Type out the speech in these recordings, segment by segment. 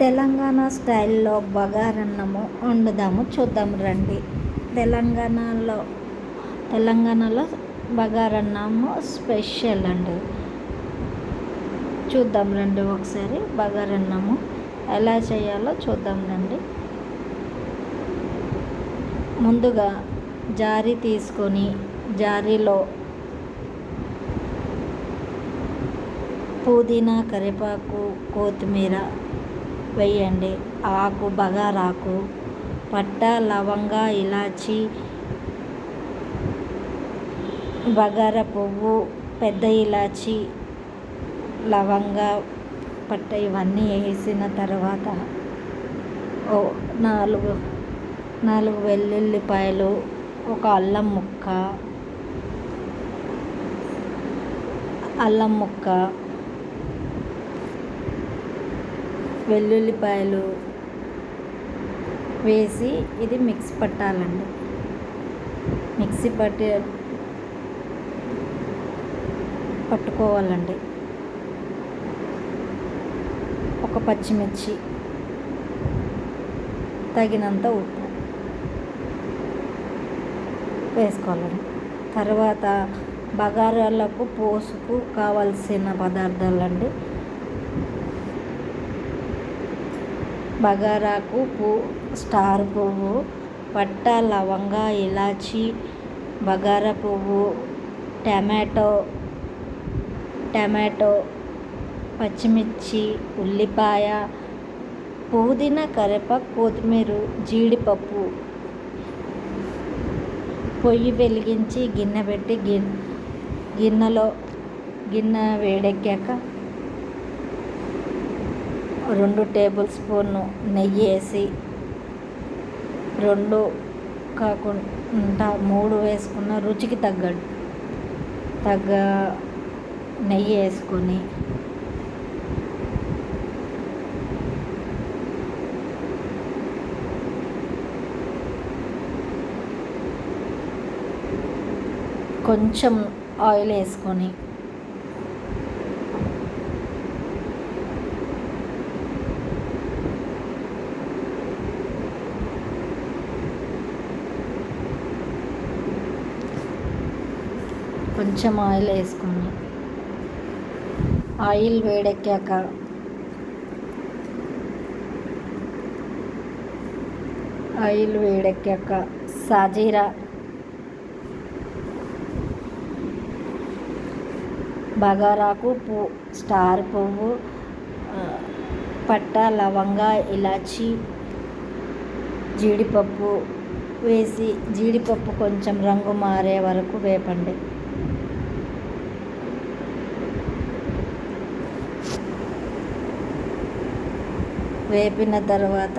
తెలంగాణ స్టైల్లో బగారన్నము వండుదాము చూద్దాం రండి. తెలంగాణలో తెలంగాణలో బగారన్నము స్పెషల్ అండి. చూద్దాం రండి ఒకసారి బగారన్నము ఎలా చేయాలో చూద్దాం రండి. ముందుగా జారీ తీసుకొని జారీలో పుదీనా కరివేపాకు కొత్తిమీర వేయండి. ఆకు బగారాకు పట్ట లవంగా ఇలాచి బగారా పువ్వు పెద్ద ఇలాచి లవంగా పట్ట ఇవన్నీ వేసిన తర్వాత ఓ నాలుగు నాలుగు వెల్లుల్లిపాయలు ఒక అల్లం ముక్క అల్లం ముక్క వెల్లుల్లిపాయలు వేసి ఇది మిక్సీ పట్టాలండి. మిక్సీ పట్టి పట్టుకోవాలండి. ఒక పచ్చిమిర్చి తగినంత ఉప్పు వేసుకోవాలండి. తర్వాత బగారాలకు పోసుకు కావలసిన పదార్థాలండి. బగారాకు పూ స్టార్ పువ్వు పట్ట లవంగా ఇలాచి బగారా పువ్వు టమాటో టమాటో పచ్చిమిర్చి ఉల్లిపాయ పుదీనా కరివేపాకు కొత్తిమీర జీడిపప్పు. పొయ్యి వెలిగించి గిన్నె పెట్టి గిన్నె గిన్నెలో గిన్నె వేడెక్కాక రెండు టేబుల్ స్పూన్ నెయ్యి వేసి రెండు కాకుండా మూడు వేసుకున్న రుచికి తగ్గట్టు తగ్గ నెయ్యి వేసుకొని కొంచెం ఆయిల్ వేసుకొని కొంచెం ఆయిల్ వేసుకుని ఆయిల్ వేడెక్కాక ఆయిల్ వేడెక్కాక సాజీరా బగారాకు పువ్వు స్టార్ పువ్వు పట్ట లవంగా ఇలాచి జీడిపప్పు వేసి జీడిపప్పు కొంచెం రంగు మారే వరకు వేపండి. వేపిన తర్వాత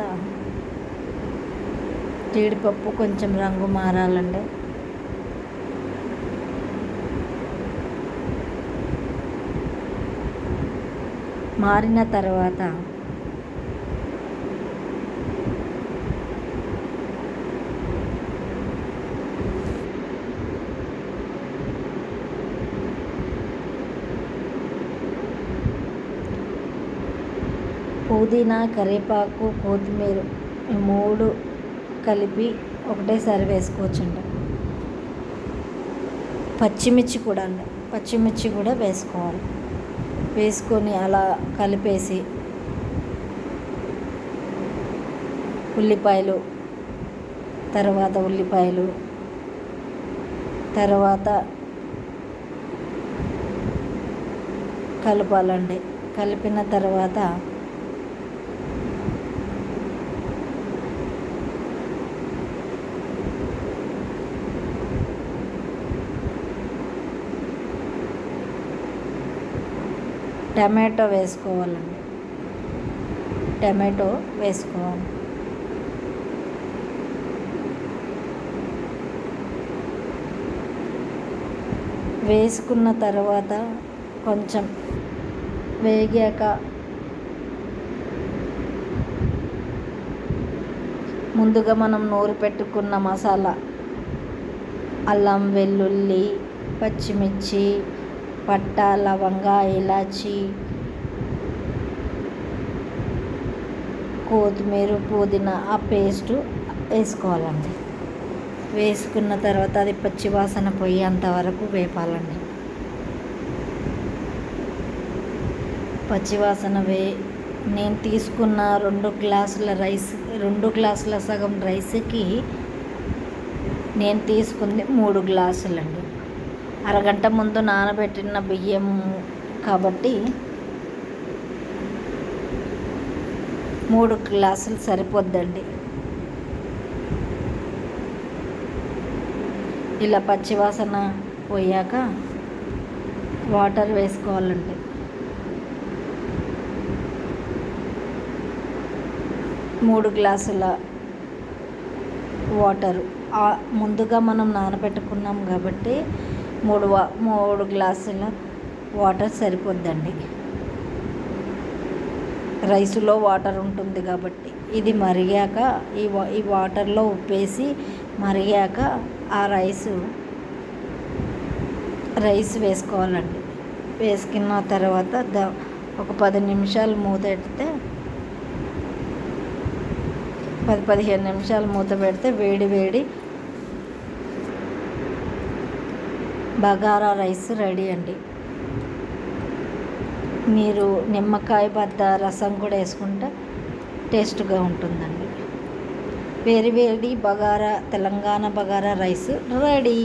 జీడిపప్పు కొంచెం రంగు మారాలండి. మారిన తర్వాత పుదీనా కరివేపాకు కొత్తిమీర ఈ మూడు కలిపి ఒకటేసారి వేసుకోవచ్చండి పచ్చిమిర్చి కూడా అండి పచ్చిమిర్చి కూడా వేసుకోవాలి. వేసుకొని అలా కలిపేసి ఉల్లిపాయలు తర్వాత ఉల్లిపాయలు తర్వాత కలపాలండి. కలిపిన తర్వాత టమాటో వేసుకోవాలండి. టమాటో వేసుకోవాలి. వేసుకున్న తర్వాత కొంచెం వేగాక ముందుగా మనం నూరు పెట్టుకున్న మసాలా అల్లం వెల్లుల్లి పచ్చిమిర్చి పట్టా లవంగా ఇలాచి కొత్తిమీర పుదీనా ఆ పేస్టు వేసుకోవాలండి. వేసుకున్న తర్వాత అది పచ్చి వాసన పోయేంత వరకు వేపాలండి. పచ్చివాసన వే నేను తీసుకున్న రెండు గ్లాసుల రైస్ రెండు గ్లాసుల సగం రైస్కి నేను తీసుకుంది మూడు గ్లాసులండి. అరగంట ముందు నానబెట్టిన బియ్యం కాబట్టి మూడు గ్లాసులు సరిపోద్దండి. ఇలా పచ్చివాసన పోయాక వాటర్ వేసుకోవాలండి. మూడు గ్లాసుల వాటరు. ముందుగా మనం నానబెట్టుకున్నాం కాబట్టి మూడు మూడు గ్లాసుల వాటర్ సరిపోద్దండి. రైసులో వాటర్ ఉంటుంది కాబట్టి ఇది మరిగాక ఈ వా ఈ వాటర్లో ఉప్పేసి మరిగాక ఆ రైసు రైస్ వేసుకోవాలండి. వేసుకున్న తర్వాత ద ఒక పది నిమిషాలు మూత పెడితే పది పదిహేను నిమిషాలు మూత పెడితే వేడి వేడి బగారా రైస్ రెడీ అండి. మీరు నిమ్మకాయ బద్ద రసం కూడా వేసుకుంటే టేస్ట్గా ఉంటుందండి. వేడి వేడి బగారా తెలంగాణ బగారా రైస్ రెడీ.